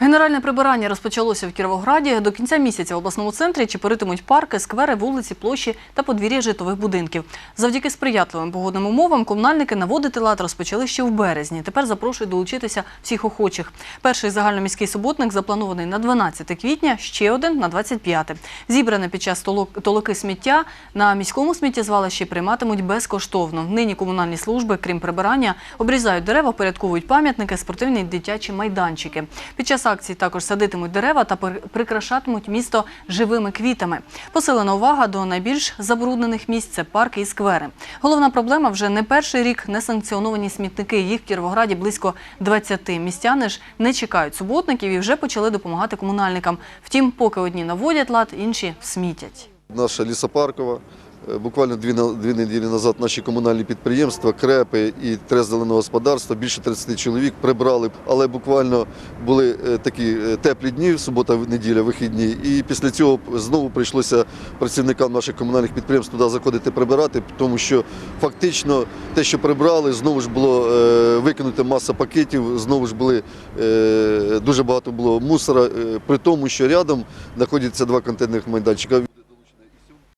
Генеральне прибирання розпочалося в Кіровограді. До кінця місяця в обласному центрі чепиритимуть парки, сквери, вулиці, площі та подвір'я житлових будинків. Завдяки сприятливим погодним умовам комунальники наводити лад розпочали ще в березні. Тепер запрошують долучитися всіх охочих. Перший загальноміський суботник запланований на 12 квітня, ще один на 25. Зібране під час толоки сміття на міському сміттєзвалищі прийматимуть безкоштовно. Нині комунальні служби, крім прибирання, обрізають дерева, порядковують пам'ятники, спортивні дитячі майданчики. Під час акції також садитимуть дерева та прикрашатимуть місто живими квітами. Посилена увага до найбільш забруднених місць це парки і сквери. Головна проблема вже не перший рік несанкціоновані смітники. Їх в Кіровограді близько 20. Містяни ж не чекають суботників і вже почали допомагати комунальникам. Втім, поки одні наводять лад, інші смітять. Наша лісопаркова. Е, Буквально дві, дві неділі назад наші комунальні підприємства, крепи і тре зеленого господарства, більше 30 чоловік прибрали, але буквально були е, такі е, теплі дні, субота, неділя, вихідні. І після цього знову прийшлося працівникам наших комунальних підприємств туди заходити прибирати, тому що фактично те, що прибрали, знову ж було викинута маса пакетів, знову ж були дуже багато було мусора, при тому, що рядом знаходяться два контейнерних майданчика.